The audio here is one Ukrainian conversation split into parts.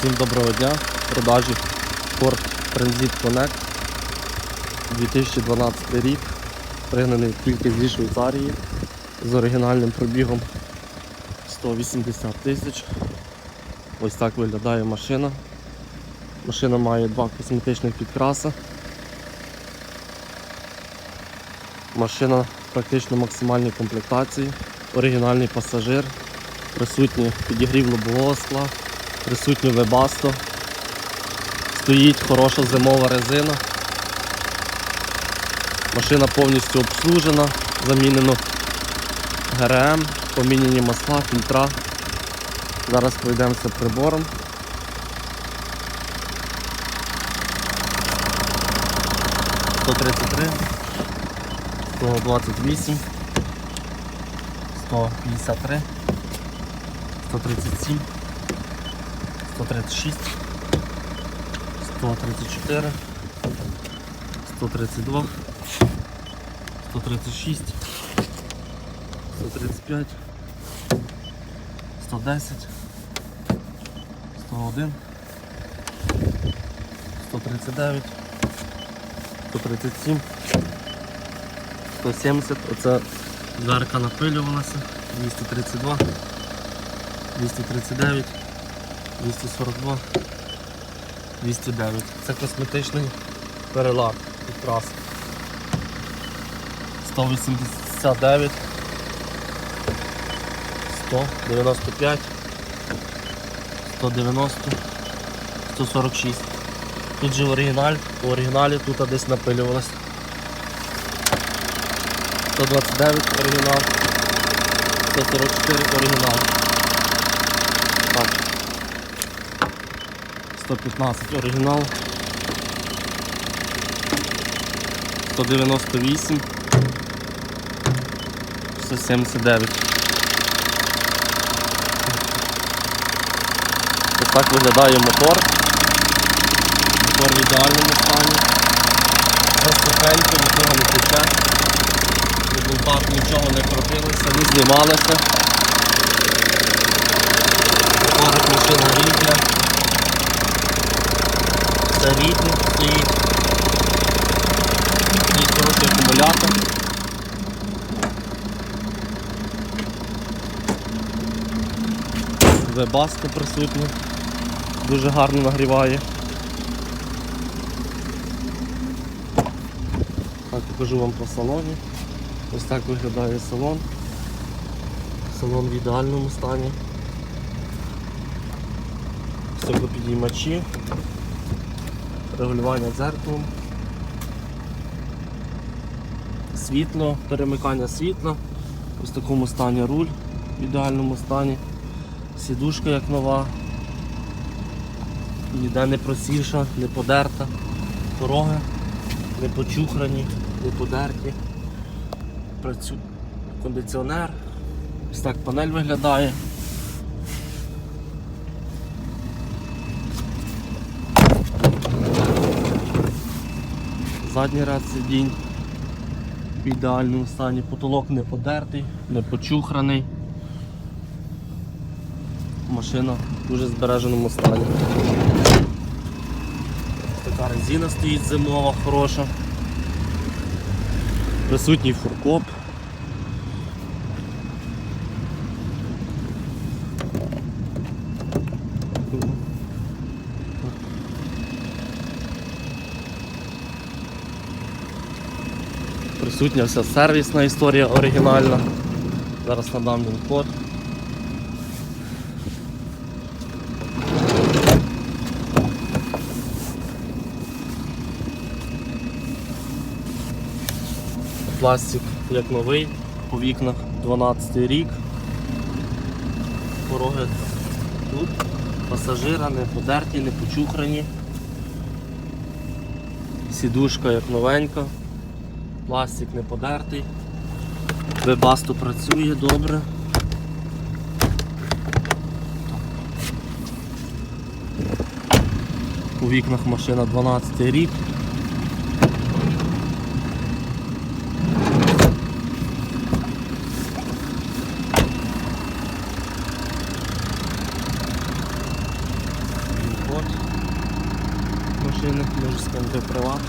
Всім доброго дня. В продажі Ford Transit Connect 2012 рік. Пригнаний тільки зі Швейцарії з оригінальним пробігом 180 тисяч. Ось так виглядає машина. Машина має два косметичних підкраси. Машина практично максимальній комплектації. Оригінальний пасажир, присутній підігрів лобового скла, присутнє вебасто. Стоїть хороша зимова резина. Машина повністю обслужена, замінено ГРМ, поміняні масла, фільтра. Зараз пройдемося прибором. Сто тридцять три, сто двадцять вісім, сто п'ятдесят три, сто тридцять сім. 136, 134, 132, 136, 135, 110, 101, 139, 137, 170, оце дверка напилювалася, 232, 239. 242, 209. Це косметичний перелак підкрас. 189, 195, 190, 146. Тут же оригіналь, у оригіналі тут десь напилювалось. 129 оригінал, 144 оригінал. Так. 115 оригінал. 198. 179. Ось так виглядає мотор. Мотор в ідеальному стані. Все сухенько, нічого не тече. Результат нічого не крутилося, не знімалося. Моторик машина рідня. Рідний стоїть. Стоїть хороший акумулятор. Вебаска присутня. Дуже гарно нагріває. Так, покажу вам по салоні. Ось так виглядає салон. Салон в ідеальному стані. Стеклопідіймачі регулювання дзеркалом, світло, перемикання світла, ось в такому стані руль в ідеальному стані, сідушка як нова, ніде не просіша, не подерта, пороги не почухрані, не подерті. Працює кондиціонер, ось так панель виглядає. Задній ряд сидінь в ідеальному стані, потолок не подертий, не почухраний. Машина в дуже збереженому стані. Така резина стоїть зимова, хороша. Присутній фуркоп. Присутня вся сервісна історія оригінальна. Зараз надам він код. Пластик як новий, по вікнах 12 рік. Пороги тут, пасажира не подерті, не почухрані. Сідушка як новенька пластик не подертий, вебасто працює добре. У вікнах машина 12 рік. Машини можу скинути в приват.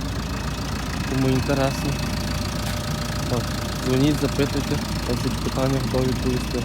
Кому інтересно. Так, дзвоніть, запитуйте, хочуть питання готові відповісти.